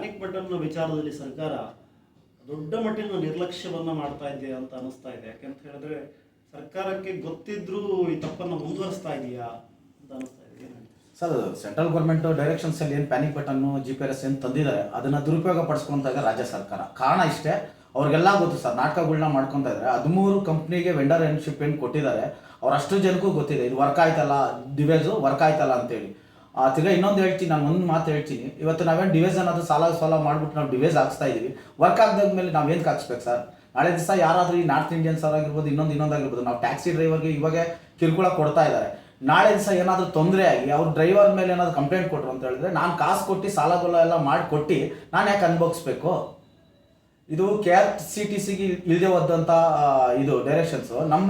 Panic button ವಿಚಾರದಲ್ಲಿ ಸರ್ಕಾರ ದೊಡ್ಡ ಮಟ್ಟಿನ ನಿರ್ಲಕ್ಷ್ಯವನ್ನು ಮಾಡ್ತಾ ಇದೆ ಅಂತ ಅನಿಸ್ತಾ ಇದೆ. ಯಾಕೆಂತ ಹೇಳಿದ್ರೆ ಸರ್ಕಾರಕ್ಕೆ ಗೊತ್ತಿದ್ರೂ ಈ ತಪ್ಪನ್ನು ಮುಂದುವರಿಸ್ತಾ ಇದೆಯಾ ಅಂತ ಅನಿಸ್ತಾ ಇದೆ. ಸರ್, ಸೆಂಟ್ರಲ್ ಗೌರ್ಮೆಂಟ್ ಡೈರೆಕ್ಷನ್ಸ್ ಅಲ್ಲಿ ಏನು ಪ್ಯಾನಿಕ್ ಬಟನ್ನು ಜಿ ಪಿ ಎಸ್ ಏನು ತಂದಿದ್ದಾರೆ, ಅದನ್ನ ದುರುಪಯೋಗ ಪಡಿಸ್ಕೊಂತ ರಾಜ್ಯ ಸರ್ಕಾರ. ಕಾರಣ ಇಷ್ಟೇ, ಅವ್ರಿಗೆಲ್ಲ ಗೊತ್ತು ಸರ್ ನಾಟಕಗಳನ್ನ ಮಾಡ್ಕೊತಾ ಇದ್ದಾರೆ ಹದಿಮೂರು ಕಂಪ್ನಿಗೆ ವೆಂಡರ್ ಎನ್ಶಿಪ್ ಏನು ಕೊಟ್ಟಿದ್ದಾರೆ ಅವ್ರು ಅಷ್ಟು ಜನಕ್ಕೂ ಗೊತ್ತಿದೆ, ಇದು ವರ್ಕ್ ಆಯ್ತಲ್ಲ ಡಿವೈಸ್ ವರ್ಕ್ ಆಯ್ತಲ್ಲ ಅಂತೇಳಿ. ಆ, ತಿರ್ಗಾ ಇನ್ನೊಂದು ಹೇಳ್ತೀನಿ ನಾನು ಒಂದು ಮಾತು ಹೇಳ್ತೀನಿ. ಇವತ್ತು ನಾವೇನು ಡಿವೈಸ್ ಅನ್ನೋದು ಸಾಲ ಸಾಲ ಮಾಡ್ಬಿಟ್ಟು ನಾವು ಡಿವೈಸ್ ಹಾಕ್ಸ್ತಾ ಇದೀವಿ. ವರ್ಕ್ ಆಗದಾದ್ಮೇಲೆ ನಾವು ಏನಕ್ಕೆ ಹಾಕ್ಸ್ಬೇಕು ಸರ್? ನಾಳೆ ದಿವಸ ಯಾರಾದರೂ ಈ ನಾರ್ತ್ ಇಂಡಿಯನ್ಸ್ ಆಗಿರ್ಬೋದು ಇನ್ನೊಂದು ಇನ್ನೊಂದು ಆಗಿರ್ಬೋದು ನಾವು ಟ್ಯಾಕ್ಸಿ ಡ್ರೈವರ್ಗೆ ಇವಾಗ ಕಿರುಕುಳ ಕೊಡ್ತಾ ಇದ್ದಾರೆ ನಾಳೆ ದಿವಸ ಏನಾದರೂ ತೊಂದರೆ ಆಗಿ ಅವ್ರ ಡ್ರೈವರ್ ಮೇಲೆ ಏನಾದರೂ ಕಂಪ್ಲೇಂಟ್ ಕೊಟ್ಟರು ಅಂತ ಹೇಳಿದ್ರೆ ನಾನು ಕಾಸು ಕೊಟ್ಟು ಸಾಲಗಳ ಎಲ್ಲ ಮಾಡಿಕೊಟ್ಟು ನಾನು ಯಾಕೆ ಅನುಭವಿಸ್ಬೇಕು? ಇದು ಕೆ ಆರ್ ಸಿ ಟಿ ಸಿಗೆ ಇಲ್ಲದೆ ಹೋದಂಥ ಇದು ಡೈರೆಕ್ಷನ್ಸು ನಮ್ಮ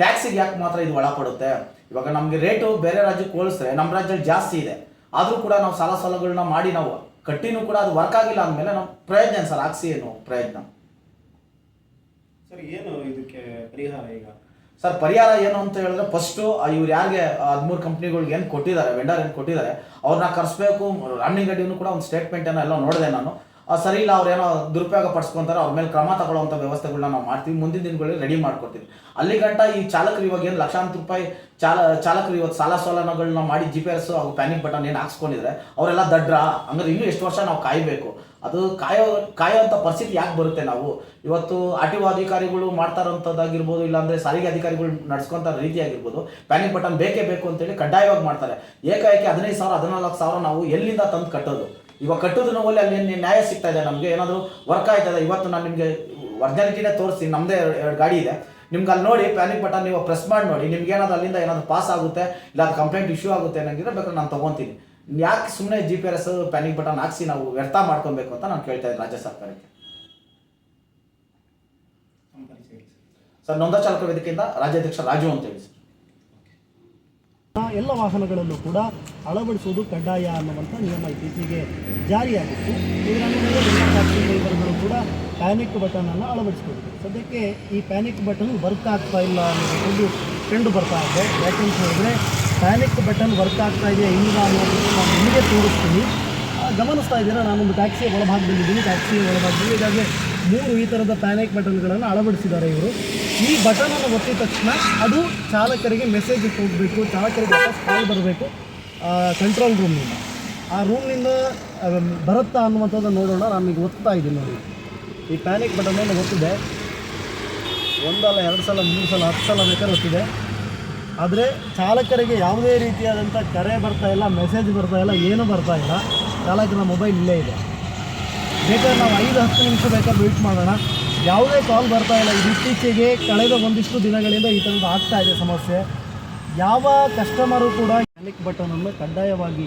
ಟ್ಯಾಕ್ಸಿಗೆ ಯಾಕೆ ಮಾತ್ರ ಇದು ಒಳಪಡುತ್ತೆ? ಇವಾಗ ನಮಗೆ ರೇಟು ಬೇರೆ ರಾಜ್ಯಕ್ಕೆ ಹೋಲಿಸಿದ್ರೆ ನಮ್ಮ ರಾಜ್ಯದಲ್ಲಿ ಜಾಸ್ತಿ ಇದೆ. ಆದರೂ ಕೂಡ ನಾವು ಸಾಲ ಸಾಲಗಳನ್ನ ಮಾಡಿ ನಾವು ಕಟ್ಟಿನೂ ಕೂಡ ಅದು ವರ್ಕ್ ಆಗಿಲ್ಲ ಅಂದಮೇಲೆ ನಮ್ಮ ಪ್ರಯತ್ನ ಸರ್ ಹಾಕ್ಸಿ ಏನು ಪ್ರಯತ್ನ. ಸರ್ ಏನು ಇದಕ್ಕೆ ಪರಿಹಾರ ಈಗ? ಸರ್ ಪರಿಹಾರ ಏನು ಅಂತ ಹೇಳಿದ್ರೆ ಫಸ್ಟು ಇವ್ರು ಯಾರಿಗೆ ಹದಿಮೂರು ಕಂಪ್ನಿಗಳಿಗೆ ಏನು ಕೊಟ್ಟಿದ್ದಾರೆ ವೆಂಡರ್ ಏನು ಕೊಟ್ಟಿದ್ದಾರೆ ಅವ್ರನ್ನ ಕರೆಸ್ಬೇಕು ರನ್ನಿಂಗ್ ಗಡಿನೂ ಕೂಡ ಒಂದು ಸ್ಟೇಟ್ಮೆಂಟ್ ಏನೋ ಎಲ್ಲ ನೋಡಿದೆ ನಾನು. ಸರಿ ಇಲ್ಲ ಏನೋ ದುರುಪಯೋಗ ಪಡಿಸ್ಕೊಂತಾರೆ, ಅವ್ರ ಮೇಲೆ ಕ್ರಮ ತಗೊಳ್ಳುವಂಥ ವ್ಯವಸ್ಥೆಗಳನ್ನ ನಾವು ಮಾಡ್ತೀವಿ, ಮುಂದಿನ ದಿನಗಳಲ್ಲಿ ರೆಡಿ ಮಾಡ್ಕೊಡ್ತೀವಿ. ಅಲ್ಲಿ ಗಂಟ ಈ ಚಾಲಕರು ಇವಾಗ ಏನು ಲಕ್ಷಾಂತರ ರೂಪಾಯಿ ಚಾಲ, ಚಾಲಕರು ಇವತ್ತು ಸಾಲ ಸೋಲನಗಳನ್ನ ಮಾಡಿ ಜಿ ಪಿ ಎಸ್ ಹಾಗೂ ಪ್ಯಾನಿಕ್ ಬಟನ್ ಏನು ಹಾಕ್ಸ್ಕೊಂಡಿದ್ರೆ, ಅವರೆಲ್ಲ ದಡ್ರ, ಹಂಗಾದ್ರೆ ಇನ್ನೂ ಎಷ್ಟು ವರ್ಷ ನಾವು ಕಾಯಬೇಕು. ಅದು ಕಾಯೋ ಕಾಯೋವಂಥ ಪರಿಸ್ಥಿತಿ ಯಾಕೆ ಬರುತ್ತೆ ನಾವು? ಇವತ್ತು ಆರ್ ಟಿ ಒ ಅಧಿಕಾರಿಗಳು ಮಾಡ್ತಾರಂಥದ್ದಾಗಿರ್ಬೋದು ಇಲ್ಲಾಂದರೆ ಸಾರಿಗೆ ಅಧಿಕಾರಿಗಳು ನಡ್ಸ್ಕೊಂತ ರೀತಿ ಆಗಿರ್ಬೋದು ಪ್ಯಾನಿಕ್ ಬಟನ್ ಬೇಕೇ ಬೇಕು ಅಂತೇಳಿ ಕಡ್ಡಾಯವಾಗಿ ಮಾಡ್ತಾರೆ. ಏಕಾಏಕಿ ಹದಿನೈದು ಸಾವಿರ, ಹದಿನಾಲ್ಕು ಸಾವಿರ ನಾವು ಎಲ್ಲಿಂದ ತಂದು ಕಟ್ಟೋದು? ಇವಾಗ ಕಟ್ಟೋದು ನೋವಲ್ಲಿ ಅಲ್ಲಿ ನ್ಯಾಯ ಸಿಗ್ತಾ ಇದೆ ನಮಗೆ ಏನಾದರೂ ವರ್ಕ್ ಆಯ್ತದೆ ಇವತ್ತು ನಾನು ನಿಮಗೆ ಒರ್ಜಾಲಿಟಿನೇ ತೋರಿಸಿ ನಮ್ಮದೇ ಎರಡು ಗಾಡಿ ಇದೆ. ನಿಮ್ಗೆ ಅಲ್ಲಿ ನೋಡಿ ಪ್ಯಾನಿಕ್ ಬಟನ್ ನೀವು ಪ್ರೆಸ್ ಮಾಡಿ ನೋಡಿ ನಿಮ್ಗೆ ಏನಾದ್ರು ಅಲ್ಲಿಂದ ಏನಾದರೂ ಪಾಸ್ ಆಗುತ್ತೆ ಇಲ್ಲ ಅದು ಕಂಪ್ಲೇಂಟ್ ಇಶ್ಯೂ ಆಗುತ್ತೆ ಅನ್ನೋಂಗಿದ್ರೆ ಬೇಕಾದ್ರೆ ನಾನು ತೊಗೊತೀನಿ. ಯಾಕೆ ಸುಮ್ಮನೆ G P S panic button ಹಾಕ್ಸಿ ನಾವು ವ್ಯರ್ಥ ಮಾಡ್ಕೊಬೇಕು ಅಂತ ನಾನು ಕೇಳ್ತಾ ಇದ್ದೀನಿ ರಾಜ್ಯ ಸರ್ಕಾರಕ್ಕೆ. ಸರ್. ನೊಂದ ಚಾಲಕ ವೇದಿಕೆಯಿಂದ ರಾಜ್ಯಾಧ್ಯಕ್ಷ ರಾಜು ಅಂತ ಹೇಳಿ ಎಲ್ಲ ವಾಹನಗಳಲ್ಲೂ ಕೂಡ ಅಳವಡಿಸುವುದು ಕಡ್ಡಾಯ ಅನ್ನುವಂಥ ನಿಯಮ ಇತ್ತೀಚೆಗೆ ಜಾರಿಯಾಗಿತ್ತು. ಇದರ ಟ್ಯಾಕ್ಸಿ ಡ್ರೈವರ್ಗಳು ಕೂಡ ಪ್ಯಾನಿಕ್ ಬಟನನ್ನು ಅಳವಡಿಸಿಕೊಂಡಿದೆ ಸದ್ಯಕ್ಕೆ ಈ ಪ್ಯಾನಿಕ್ ಬಟನ್ ವರ್ಕ್ ಆಗ್ತಾ ಇಲ್ಲ ಅನ್ನೋದು ಕಂಡು ಬರ್ತಾ ಇದೆ. ಯಾಕೆಂತ ಹೇಳಿದ್ರೆ ಪ್ಯಾನಿಕ್ ಬಟನ್ ವರ್ಕ್ ಆಗ್ತಾ ಇದೆಯಾ ಇಲ್ಲ ಅನ್ನೋದನ್ನು ನಾನು ನಿಮಗೆ ತೋರಿಸ್ತೀನಿ. ಗಮನಿಸ್ತಾ ಇದ್ದೀರಾ? ನಾನೊಂದು ಟ್ಯಾಕ್ಸಿಯ ಒಳಭಾಗದಲ್ಲಿದ್ದೀನಿ. ಟ್ಯಾಕ್ಸಿಯ ಒಳಭಾಗದಲ್ಲಿ ಈಗಾಗಲೇ ಮೂರು ಈ ಥರದ ಪ್ಯಾನಿಕ್ ಬಟನ್ಗಳನ್ನು ಅಳವಡಿಸಿದ್ದಾರೆ ಇವರು. ಈ ಬಟನನ್ನು ಒತ್ತಿದ ತಕ್ಷಣ ಅದು ಚಾಲಕರಿಗೆ ಮೆಸೇಜ್ ಹೋಗಬೇಕು ಚಾಲಕರಿಗೆ ಕಾಲ್ ಬರಬೇಕು ಕಂಟ್ರೋಲ್ ರೂಮ್ನಿಂದ ಆ ರೂಮ್ನಿಂದ ಬರುತ್ತಾ ಅನ್ನುವಂಥದ್ದು ನೋಡೋಣ. ನಾನು ಈಗ ಒತ್ತಾ ಇದ್ದೀನಿ ನೋಡಿ. ಈ ಪ್ಯಾನಿಕ್ ಬಟನನ್ನು ಒತ್ತಿದೆ. ಒಂದಲ್ಲ ಎರಡು ಸಲ ಮೂರು ಸಲ ಹತ್ತು ಸಲ ಬೇಕಾದ್ರೆ ಒತ್ತಿದೆ. ಆದರೆ ಚಾಲಕರಿಗೆ ಯಾವುದೇ ರೀತಿಯಾದಂಥ ಕರೆ ಬರ್ತಾ ಇಲ್ಲ ಮೆಸೇಜ್ ಬರ್ತಾ ಇಲ್ಲ, ಏನೂ ಬರ್ತಾ ಇಲ್ಲ. ಚಾಲಕನ ಮೊಬೈಲ್ ಇಲ್ಲೇ ಇದೆ. ಬೇಕಾದ್ರೆ ನಾವು ಐದು ಹತ್ತು ನಿಮಿಷ ಬೇಕಾದ್ರೆ ವೆಯ್ಟ್ ಮಾಡೋಣ. ಯಾವುದೇ ಕಾಲ್ ಬರ್ತಾ ಇಲ್ಲ. ಇತ್ತೀಚೆಗೆ ಕಳೆದ ಒಂದಿಷ್ಟು ದಿನಗಳಿಂದ ಈ ಥರದ್ದು ಆಗ್ತಾ ಇದೆ ಸಮಸ್ಯೆ. ಯಾವ ಕಸ್ಟಮರು ಕೂಡ ಕ್ಲಿಕ್ ಬಟನನ್ನು ಕಡ್ಡಾಯವಾಗಿ